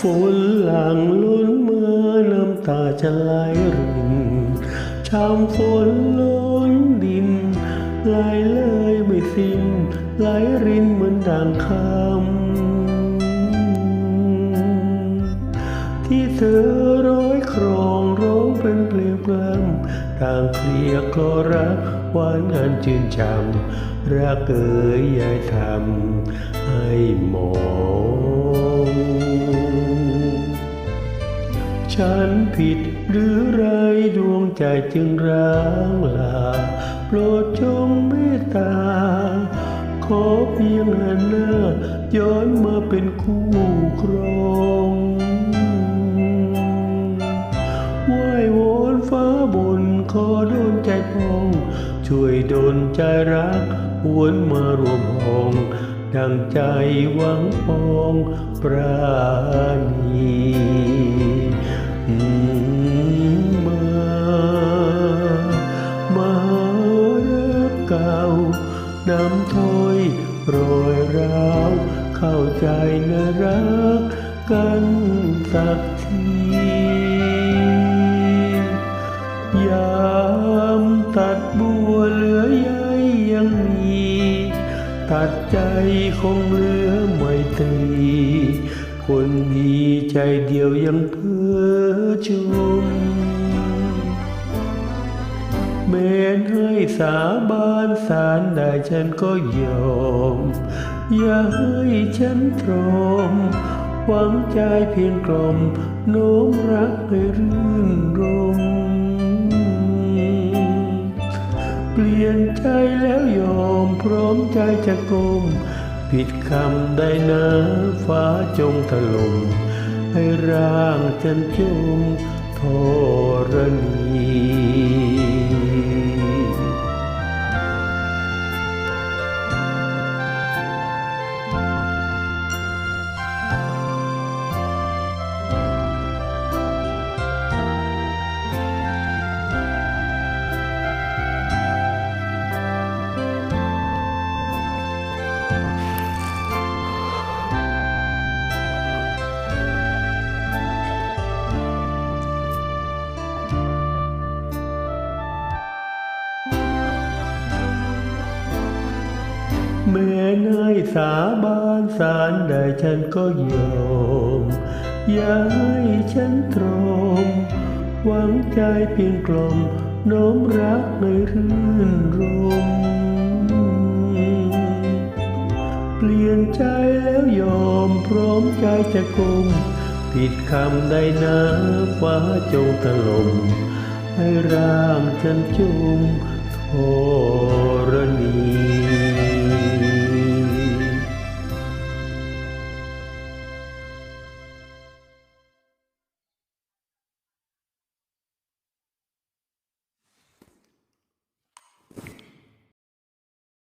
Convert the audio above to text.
ฝนหลังล้นเมาน้ำตาจะไหลรินช้ำฝนล้นดินไหลเลยไม่สิ้นไหลรินเหมือนดังคำที่เธอร้อยครองร้องเป็นเพลงพลำต่างเคลียร์ก็รักหวานงานชื่นชำรักเอ๋ยยายทำให้หมอ ฉันผิดหรือไรดวงใจจึงร้างลา โปรดจงเมตตา ขอเพียงหันหน้าย้อนมาเป็นคู่ครองไหว้วนฟ้าบนขอโดนใจพอง ช่วยโดนใจรักหวนมารวมห้องดังใจหวังปองปราณีำถ้อยโรยร้าว เข้าใจนะรักกันสักทียามตัดบัวเหลือใยยังมีตัดใจคงเหลือไม่ตรีคนดีใจเดียวยังเพ้อชม เมนให้สาบานสารได้ฉันก็ยอม อย่าให้ฉันตรอมหวังใจเพียงกลมโน้มรักให้รื่นรมเปลี่ยนใจแล้วยอมพร้อมใจจะกลมผิดคำได้นะฟ้าจงถล่มให้ร่างฉันจมทรณี แม้นายสาบานสารได้ฉันก็ยอมย่าให้ฉันตรอมหวังใจเพียงกลมโน้มรักในรื่นรม เปลี่ยนใจแล้วยอมพร้อมใจจะกลมผิดคำใดนะฟ้าจงถล่มให้ร่างฉันจมทรณี